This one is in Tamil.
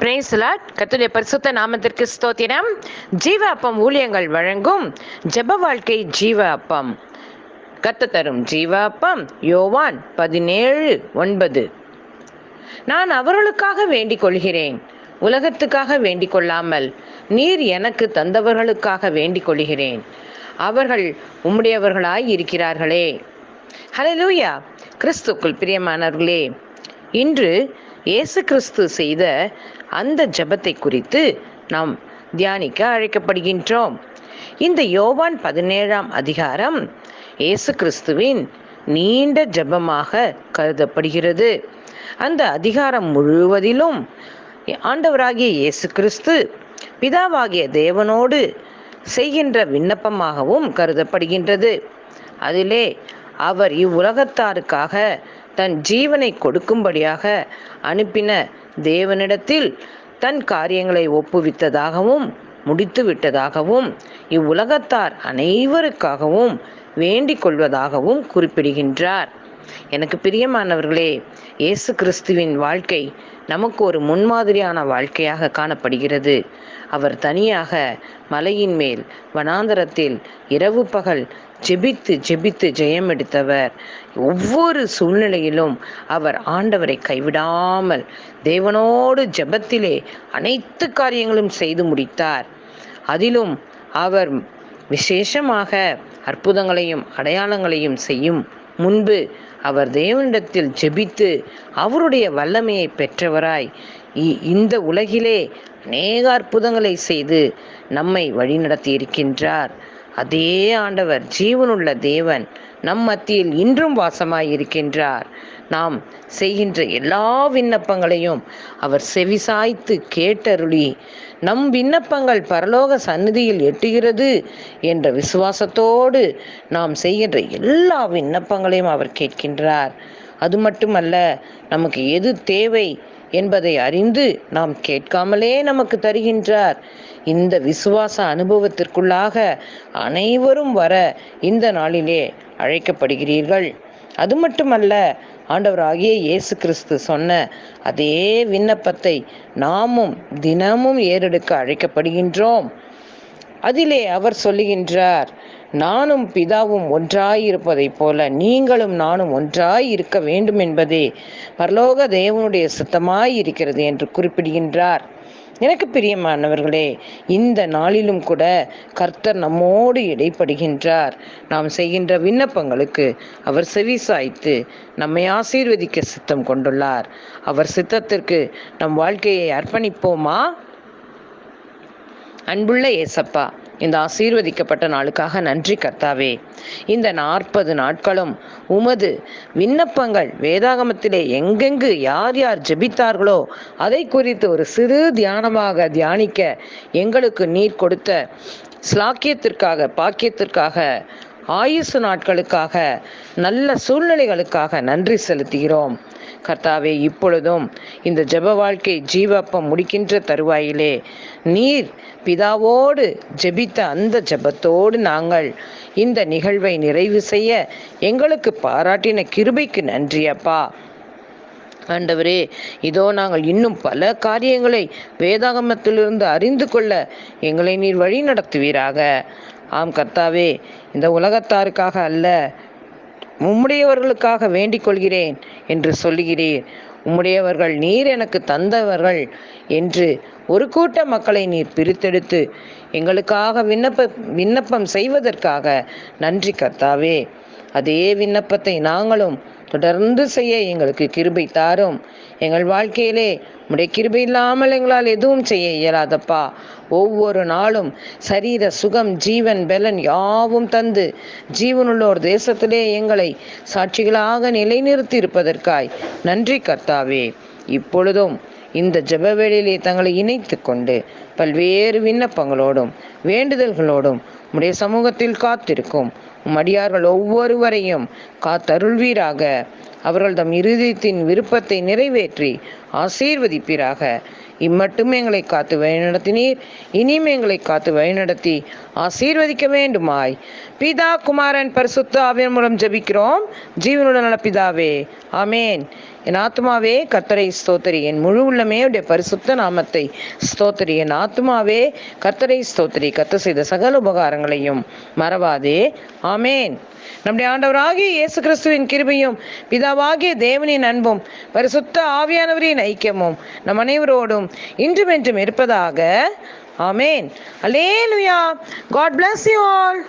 பிரேசலாட் கத்துடைய பரிசுத்த நாமத்திற்கு ஸ்தோத்திரம். ஜீவ அப்பம் ஊழியங்கள் வழங்கும் ஜெப வாழ்க்கை ஜீவ அப்பம் கத்து தரும் ஜீவ அப்பம் யோவான் பதினேழு ஒன்பது. நான் அவர்களுக்காக வேண்டிக் கொள்கிறேன். உலகத்துக்காக வேண்டிக் கொள்ளாமல் நீர் எனக்கு தந்தவர்களுக்காக வேண்டிக் கொள்கிறேன். அவர்கள் உம்முடையவர்களாய் இருக்கிறார்களே. ஹலலூயா கிறிஸ்துக்குள் பிரியமானவர்களே இன்று இயேசு கிறிஸ்து செய்த அந்த ஜெபத்தை குறித்து நாம் தியானிக்க அழைக்கப்படுகின்றோம். இந்த யோவான் பதினேழாம் அதிகாரம் இயேசு கிறிஸ்துவின் நீண்ட ஜெபமாக கருதப்படுகிறது. அந்த அதிகாரம் முழுவதிலும் ஆண்டவராகிய இயேசு கிறிஸ்து பிதாவாகிய தேவனோடு செய்கின்ற விண்ணப்பமாகவும் கருதப்படுகின்றது. அதிலே அவர் இவ்வுலகத்தாருக்காக தன் ஜீவனை கொடுக்கும்படியாக அனுப்பின தேவனிடத்தில் தன் காரியங்களை ஒப்புவித்ததாகவும் முடித்து விட்டதாகவும் இவ்வுலகத்தார் அனைவருக்காகவும் வேண்டிக் கொள்வதாகவும் குறிப்பிடுகின்றார். எனக்கு பிரியமானவர்களே இயேசு கிறிஸ்துவின் வாழ்க்கை நமக்கு ஒரு முன்மாதிரியான வாழ்க்கையாக காணப்படுகிறது. அவர் தனியாக மலையின் மேல் வனாந்தரத்தில் இரவு பகல் ஜெபித்து ஜெபித்து ஜெயம் எடுத்தவர். ஒவ்வொரு சூழ்நிலையிலும் அவர் ஆண்டவரை கைவிடாமல் தேவனோடு ஜெபத்திலே அனைத்து காரியங்களும் செய்து முடித்தார். அதிலும் அவர் விசேஷமாக அற்புதங்களையும் அடையாளங்களையும் செய்யும் முன்பு அவர் தேவனிடத்தில் ஜெபித்து அவருடைய வல்லமையை பெற்றவராய். இந்த உலகிலே அநேக அற்புதங்களை செய்து நம்மை வழிநடத்தி இருக்கின்றார். அதே ஆண்டவர் ஜீவனுள்ள தேவன் நம் மத்தியில் இன்றும் வாசமாய் இருக்கின்றார் நாம் செய்கின்ற எல்லா விண்ணப்பங்களையும் அவர் செவிசாய்த்து கேட்டருளி நம் விண்ணப்பங்கள் பரலோக சந்நிதியில் எட்டுகிறது என்ற விசுவாசத்தோடு நாம் செய்கின்ற எல்லா விண்ணப்பங்களையும் அவர் கேட்கின்றார். அது மட்டுமல்ல நமக்கு எது தேவை என்பதை அறிந்து நாம் கேட்காமலே நமக்கு தருகின்றார். இந்த விசுவாச அனுபவத்திற்குள்ளாக அனைவரும் வர இந்த நாளிலே அழைக்கப்படுகிறீர்கள். அது மட்டுமல்ல ஆண்டவராகிய இயேசு கிறிஸ்து சொன்ன அதே விண்ணப்பத்தை நாமும் தினமும் ஏறெடுக்க அழைக்கப்படுகின்றோம். அதிலே அவர் சொல்லுகின்றார் நானும் பிதாவும் ஒன்றாயிருப்பதைப் போல நீங்களும் நானும் ஒன்றாய் இருக்க வேண்டும் என்பதே பரலோக தேவனுடைய சித்தமாய் இருக்கிறது என்று குறிப்பிடுகின்றார். எனக்கு பிரியமானவர்களே இந்த நாளிலும் கூட கர்த்தர் நம்மோடு இடைப்படுகின்றார். நாம் செய்கின்ற விண்ணப்பங்களுக்கு அவர் செவி சாய்த்து நம்மை ஆசீர்வதிக்க சித்தம் கொண்டுள்ளார். அவர் சித்தத்திற்கு நம் வாழ்க்கையை அர்ப்பணிப்போமா? அன்புள்ள ஏசப்பா இந்த ஆசீர்வதிக்கப்பட்ட நாளுக்காக நன்றி கர்த்தாவே. இந்த நாற்பது நாட்களும் உமது விண்ணப்பங்கள் வேதாகமத்திலே எங்கெங்கு யார் யார் ஜெபித்தார்களோ அதை குறித்து ஒரு சிறு தியானமாக தியானிக்க எங்களுக்கு நீர் கொடுத்த ஸ்லாக்கியத்திற்காக பாக்கியத்திற்காக ஆயுசு நாட்களுக்காக நல்ல சூழ்நிலைகளுக்காக நன்றி செலுத்துகிறோம். கர்த்தாவே இப்பொழுதும் இந்த ஜெப வாழ்க்கை ஜீவப்பம் முடிக்கின்ற தருவாயிலே நீர் பிதாவோடு ஜெபித்த அந்த ஜெபத்தோடு நாங்கள் இந்த நிகழ்வை நிறைவு செய்ய எங்களுக்கு பாராட்டின கிருபைக்கு நன்றி அப்பா. ஆண்டவரே இதோ நாங்கள் இன்னும் பல காரியங்களை வேதாகமத்திலிருந்து அறிந்து கொள்ள எங்களை நீர் வழி நடத்துவீராக ஆம் கர்த்தாவே இந்த உலகத்தாருக்காக அல்ல உம்முடையவர்களுக்காக வேண்டிக் கொள்கிறேன் என்று சொல்லுகிறீர். உம்முடையவர்கள் நீர் எனக்கு தந்தவர்கள் என்று ஒரு கூட்ட மக்களை நீர் பிரித்தெடுத்து எங்களுக்காக விண்ணப்ப விண்ணப்பம் செய்வதற்காக. நன்றி கர்த்தாவே. அதே விண்ணப்பத்தை நாங்களும் தொடர்ந்து செய்ய எங்களுக்கு கிருபை தாரும். எங்கள் வாழ்க்கையிலே உடைய கிருபை இல்லாமல் எங்களால் எதுவும் செய்ய இயலாதப்பா. ஒவ்வொரு நாளும் சரீர சுகம் ஜீவன் பலன் யாவும் தந்து ஜீவனுள்ளோர் தேசத்திலே எங்களை சாட்சிகளாக நிலைநிறுத்தி இருப்பதற்காய் நன்றி கர்த்தாவே. இப்பொழுதும் இந்த ஜெபவேளையிலே தங்களை இணைத்து கொண்டு பல்வேறு விண்ணப்பங்களோடும் வேண்டுதல்களோடும் உடைய சமூகத்தில் காத்திருக்கும். உம் அடியார்கள் ஒவ்வொருவரையும் காத்தருள்வீராக. அவர்கள் தம் இருதயத்தின் விருப்பத்தை நிறைவேற்றி ஆசீர்வதிப்பீராக. இம்மட்டும் எங்களை காத்து வழிநடத்தினீர். இனியும் எங்களை காத்து வழிநடத்தி ஆசீர்வதிக்க வேண்டுமாய். பிதா குமாரன் பரிசுத்த ஆவியன் மூலம் ஜெபிக்கிறோம். ஜீவனுடன் நல பிதாவே ஆமேன். என் ஆத்மாவே கர்த்தரை ஸ்தோத்திரி. என் முழு உள்ளமே உடைய பரிசுத்த நாமத்தை ஸ்தோத்திரி. என் ஆத்மாவே கர்த்தரை ஸ்தோத்திரி. கத்த செய்த சகல உபகாரங்களையும் மறவாதே. ஆமேன். நம்முடைய ஆண்டவராகிய இயேசு கிறிஸ்துவின் கிருபையும் பிதா பிதாவாகிய தேவனின் அன்பும் பரிசுத்த ஆவியானவரின் ஐக்கியமும் நம் அனைவரோடும் இன்றும் என்றும் இருப்பதாக. ஆமேன். Alleluia God bless you all